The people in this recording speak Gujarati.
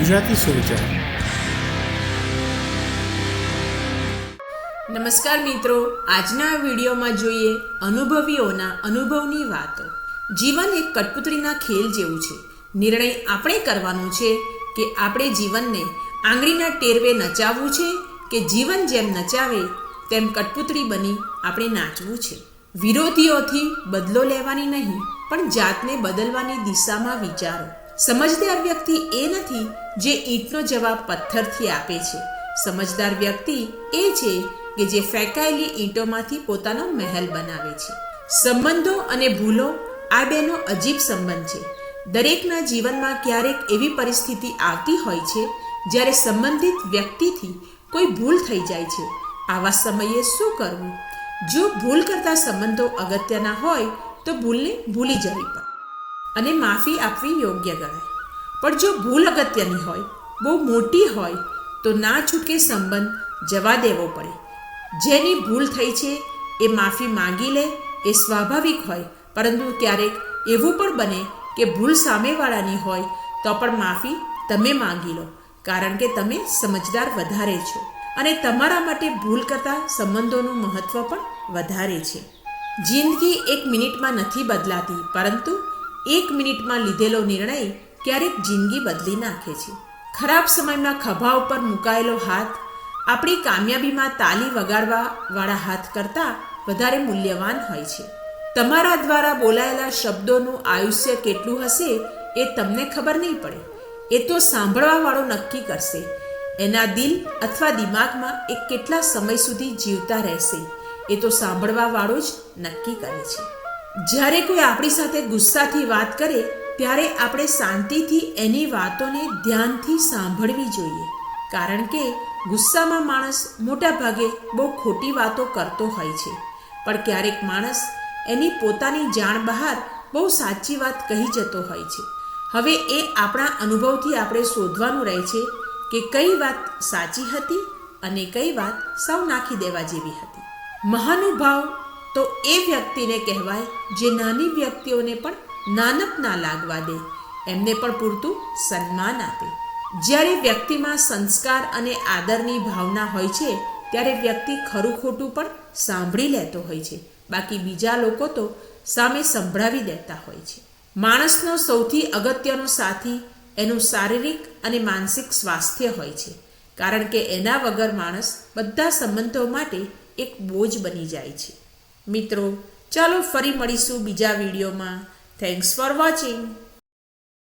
ગુજરાતી સુવિચાર નમસ્કાર મિત્રો, આજના વિડીયોમાં જોઈએ અનુભવીઓના અનુભવની વાતો. જીવન એક કઠપુતળીના ખેલ જેવું છે. નિર્ણય આપણે કરવાનો છે કે આપણે જીવનને આંગળીના ટેરવે નચાવવું છે કે જીવન જેમ નચાવે, તેમ કઠપુતળી બની આપણે નાચવું છે. વિરોધીઓથી બદલો લેવાની નહીં, પણ જાતને બદલવાની દિશામાં વિચારો. સમજદાર વ્યક્તિ એ નથી જે ઈંટનો જવાબ પથ્થરથી આપે છે. સમજદાર વ્યક્તિ એ છે કે જે ફેંકાયેલી ઈંટોમાંથી પોતાનો મહેલ બનાવે છે. સંબંધો અને ભૂલો આ બેનો અજીબ સંબંધ છે. દરેકના જીવનમાં ક્યારેક એવી પરિસ્થિતિ આવતી હોય છે, જ્યારે સંબંધિત વ્યક્તિથી કોઈ ભૂલ થઈ જાય છે. આવા સમયે શું કરવું? જો ભૂલ કરતા સંબંધો અગત્યના હોય, તો ભૂલને ભૂલી જવી પડે. અને માફી આપવી યોગ્ય ગણાય. પણ જો ભૂલ અગત્યની હોય, બહુ મોટી હોય, તો ના છૂટકે સંબંધ જવા દેવો પડે. જેની ભૂલ થઈ છે, એ માફી માંગી લે, એ સ્વાભાવિક હોય, પરંતુ ક્યારેક એવું પણ બને કે ભૂલ સામેવાળાની હોય, તો પણ માફી તમે માંગી લો, કારણ કે તમે સમજદાર વધારે છો. અને તમારા માટે ભૂલ કરતાં સંબંધોનું મહત્ત્વ પણ વધારે છે. જિંદગી એક મિનિટમાં નથી બદલાતી, પરંતુ એક મિનિટમાં લીધેલો નિર્ણય ક્યારેક જિંદગી બદલી નાખે છે. ખરાબ સમયમાં ખભા ઉપર મુકાયેલો હાથ, આપણી કામયાબીમાં તાલી વગાડવા વાળા હાથ કરતાં વધારે મૂલ્યવાન હોય છે. તમારા દ્વારા બોલાયેલા શબ્દોનું આયુષ્ય કેટલું હશે એ તમને ખબર નહીં પડે. એ તો સાંભળવાવાળો નક્કી કરશે. એના દિલ અથવા દિમાગમાં એ કેટલા સમય સુધી જીવતા રહેશે, એ તો સાંભળવાવાળો જ નક્કી કરે છે. જ્યારે કોઈ આપણી સાથે ગુસ્સાથી વાત કરે, ત્યારે આપણે શાંતિથી એની વાતોને ધ્યાનથી સાંભળવી જોઈએ. કારણ કે ગુસ્સામાં માણસ મોટા ભાગે બહુ ખોટી વાતો કરતો હોય છે. પણ ક્યારેક માણસ એની પોતાની જાણ બહાર બહુ સાચી વાત કહી જતો હોય છે. હવે એ આપણા અનુભવથી આપણે શોધવાનું રહે છે કે કઈ વાત સાચી હતી અને કઈ વાત સૌ નાખી દેવા જેવી હતી. મહાનુભાવ તો એ વ્યક્તિને કહેવાય જે નાની વ્યક્તિઓને પણ નાનક ના લાગવા દે. એમને પણ પૂરતું સન્માન આપે. જ્યારે વ્યક્તિમાં સંસ્કાર અને આદરની ભાવના હોય છે, ત્યારે વ્યક્તિ ખરું ખોટું પણ સાંભળી લેતો હોય છે. બાકી બીજા લોકો તો સામે સંભળાવી દેતા હોય છે. માણસનો સૌથી અગત્યનો સાથી એનું શારીરિક અને માનસિક સ્વાસ્થ્ય હોય છે. કારણ કે એના વગર માણસ બધા સંબંધો માટે એક બોજ બની જાય છે. મિત્રો ચાલો ફરી મળીશું બીજા વિડીયોમાં. Thanks for watching